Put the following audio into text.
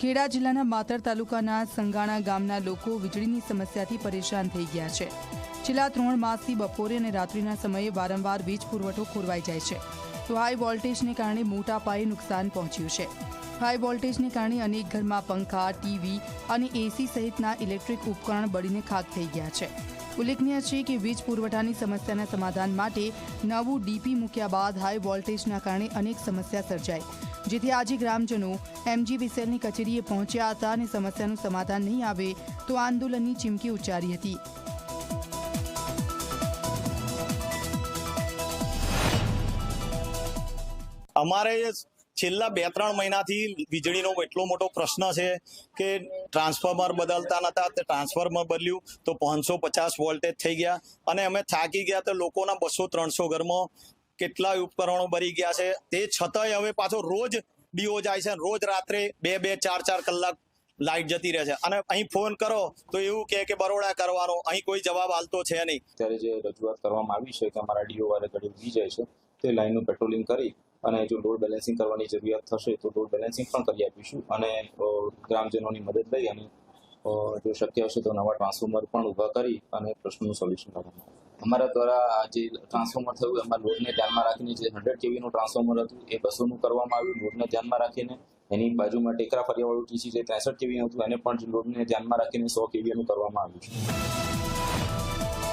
ખેડા જિલ્લાના માતર તાલુકાના સંગાણા ગામના લોકો વીજળીની સમસ્યાથી પરેશાન થઈ ગયા છે. છેલ્લા ત્રણ માસથી બપોરે અને રાત્રિના સમયે વારંવાર વીજ પુરવઠો ખોરવાઈ જાય છે. તો હાઈ વોલ્ટેજને કારણે મોટા પાયે નુકસાન પહોંચ્યું છે. હાઈ વોલ્ટેજને કારણે અનેક ઘરમાં પંખા, ટીવી અને એસી સહિતના ઇલેક્ટ્રિક ઉપકરણ બળીને ખાક થઈ ગયા છે. ઉલ્લેખનીય છે કે વીજ પુરવઠાની સમસ્યાના સમાધાન માટે નવું ડીપી મૂક્યા બાદ હાઈ વોલ્ટેજના કારણે અનેક સમસ્યા સર્જાઈ. જેથી આજે ગ્રામજનો એમજી વિસેલની કચેરીએ પહોંચ્યા હતા અને સમસ્યાનું સમાધાન નહીં આવે તો આંદોલનની ચીમકી ઉચ્ચારી હતી. અમારે છેલ્લા બે ત્રણ મહિનાથી વીજળીનો એટલો મોટો પ્રશ્ન છે કે ટ્રાન્સફોર્મર બદલતા નતા, તે ટ્રાન્સફોર્મર બદલ્યું તો પાંચસો પચાસ વોલ્ટેજ થઈ ગયા અને અમે થાકી ગયા તો લોકોના બસો ત્રણસો ઘરમાં કેટલા ઉપકરણો ભરી ગયા છે. તે છતાંય હવે પાછો રોજ ડીઓ જાય છે રોજ રાત્રે બે બે, ચાર ચાર કલાક લાઇટ જતી રહે છે. અને અહીં ફોન કરો તો એવું કહે કે બરોડા કરવાનો. અહીં કોઈ જવાબ હાલતો છે નહીં. ત્યારે જે રજૂઆત કરવામાં આવી છે કે અમારા ડીઓ વાળા ઘડી ઉગી જાય છે, તે લાઈનનું પેટ્રોલિંગ કરી અને જો લોડ બેલેન્સિંગ કરવાની જરૂરિયાત થશે તો લોડ બેલેન્સિંગ પણ કરી આપીશું અને ગ્રામજનોની મદદ લઈ અને જો શક્ય હશે તો નવા ટ્રાન્સફોર્મર પણ ઊભા કરી અને પ્રશ્નનું સોલ્યુશન કરવામાં આવશે અમારા દ્વારા જે ટ્રાન્સફોર્મર થયું, એમાં લોડને ધ્યાનમાં રાખીને જે હંડ્રેડ કેવીનું ટ્રાન્સફોર્મર હતું, એ બસોનું કરવામાં આવ્યું. લોડને ધ્યાનમાં રાખીને એની બાજુમાં ટેકરા ફરિયાવાળું ટીસી જે ત્રેસઠ કેવી હતું, એને પણ લોડને ધ્યાનમાં રાખીને સો કેવીનું કરવામાં આવ્યું છે.